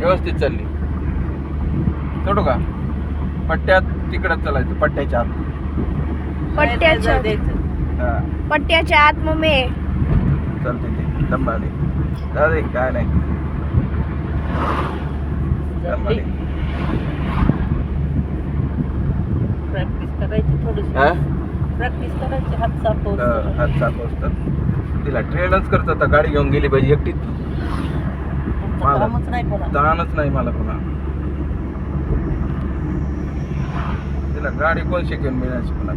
व्यवस्थित चालली. सोडू का? पट्ट्यात तिकडं चालायचं पट्ट्याच्या आत. पट्ट्याच्या हा. पट्ट्याच्या आत मम्मी. चालते ते. दंबाने जाऊ दे काय नाही. दंबाने प्रॅक्टिस करायची थोडीशी. हा? प्रॅक्टिस करायची हात साफ हात साफ असतात तिला ट्रेनच करत आता गाडी घेऊन गेली पाहिजे एकटीच. मला- कामच नाही कोणा. ताणच नाही मला पुन्हा तिला गाडी कोण शिकेल मिळायची पुन्हा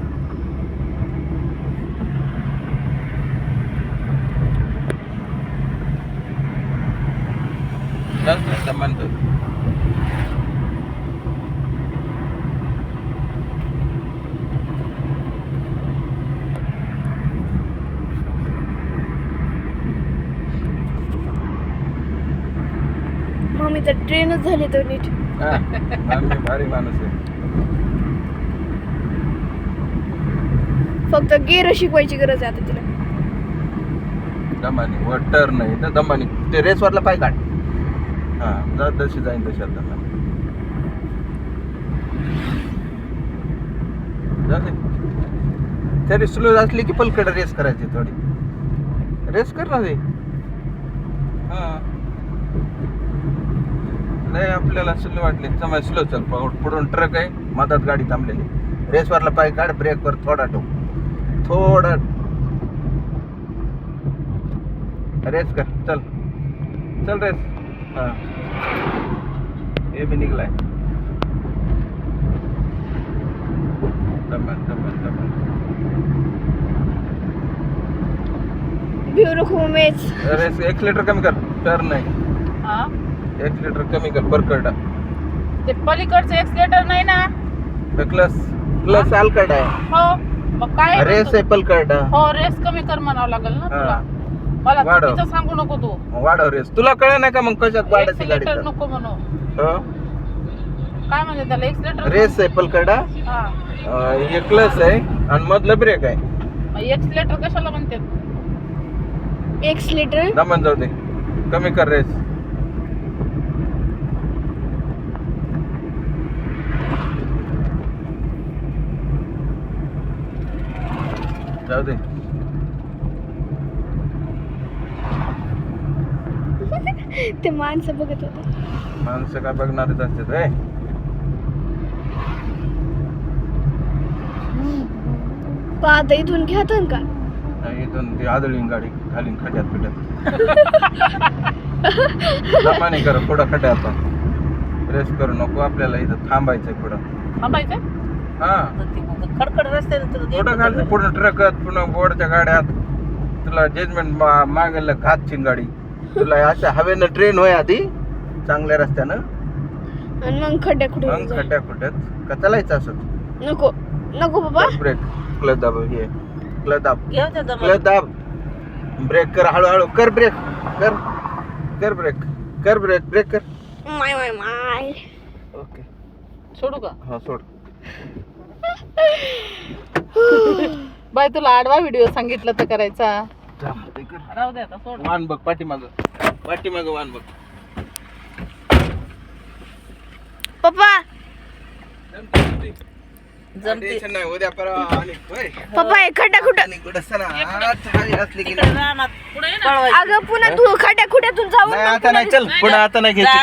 जास्त म्हणतो मम्मी तर ट्रेनच झाली तो नीट हा, भारी माणूस आहे. फक्त गेर शिकवायची गरज आहे आता तिला. दमानी वर टर्न नाही तर दमानी. ते रेसवरला पाय काढ. हा जा तशी जाईन तशी आता. दमानी जा दे. तरी स्लो असली की पलकड रेस करायची थोडी. रेस कर ना ते हा नाही आपल्याला स्लो वाटले. समय स्लो चल. पुढ- पुढून ट्रक आहे. मधात गाडी थांबलेली. रेसवरला पाय काढ ब्रेकवर थोडा ठेव. थोडा. रेस कर. चल. चल रेस हा. ये भी निकला है दमन दमन दमन मम्मीच रेस एक लिटर कमी कर. टर्न नाही. हा एक लिटर कमी कर परकडा ते पलीकडचं एक्सलेटर नाही ना? क्लस क्लस आलकड आहे. हो. मग काय रेस आहे पलकडा हो रेस कमी कर म्हणावं लागेल ना. तुला. मला वाढव. चुकीचं सांगू नको तू. वाढव रेस तुला कळ नाही का मग कशात वाढायची गाडी एक्सिलेटर तर? नको म्हणू. हो? काय म्हणजे त्याला एक्सिलेटर रेस आहे पलकडा हा? अं, हे क्लस आहे आणि मधलं ब्रेक आहे. मग एक्सिलेटर कशाला म्हणते एक लिटर दमन जाऊ दे. कमी कर रेस जाऊ दे. ते माणसं बघत होते. माणसं काय बघणारच असतात रे पाहता इथून घेतात का? नाही, इथून ती आदळी गाडी खाली खड्यात पिट्यात दमाने कर पुढं खड्यात रेस करू नको आपल्याला इथं थांबायचंय पुढं. थांबायचं हा. खडखड ट्रकात पुन्हा बोर्डच्या गाड्यात. तुला जजमेंट मागायला घातची गाडी. तुला अशा हवेनं ट्रेन होय आधी चांगल्या रस्त्यानं. आणि मग खड्ड्या कुठे मग खड्ड्या खुट्यात का चालायचं असं? नको नको बाबा. ब्रेक क्लच दाब हे. क्लच दाब. घेऊ त्या जमा क्लच दाब. ब्रेक कर हळूहळू. कर ब्रेक कर. कर ब्रेक कर ब्रेक ब्रेक कर. माय माय माय. ओके सोडू का? हा सोड. बाय तुला आडवा व्हिडिओ सांगितलं तर करायचा. राहू दे आता सोड वान बघ पाठीमाग. पाठीमाग वान बघ. पप्पा! जमते. टेन्शन नाही उद्या परवा आणि होय. पप्पा हे खड्डा कुठं? आणि कुठं सणा? आज हवी असली की तिकडे नाही. रानात. पुढे ये ना. अगं पुन्हा तू खड्ड्या खुड्यातून जाऊन नाही, मग आता नाही. चल पुढे आता नाही घ्यायची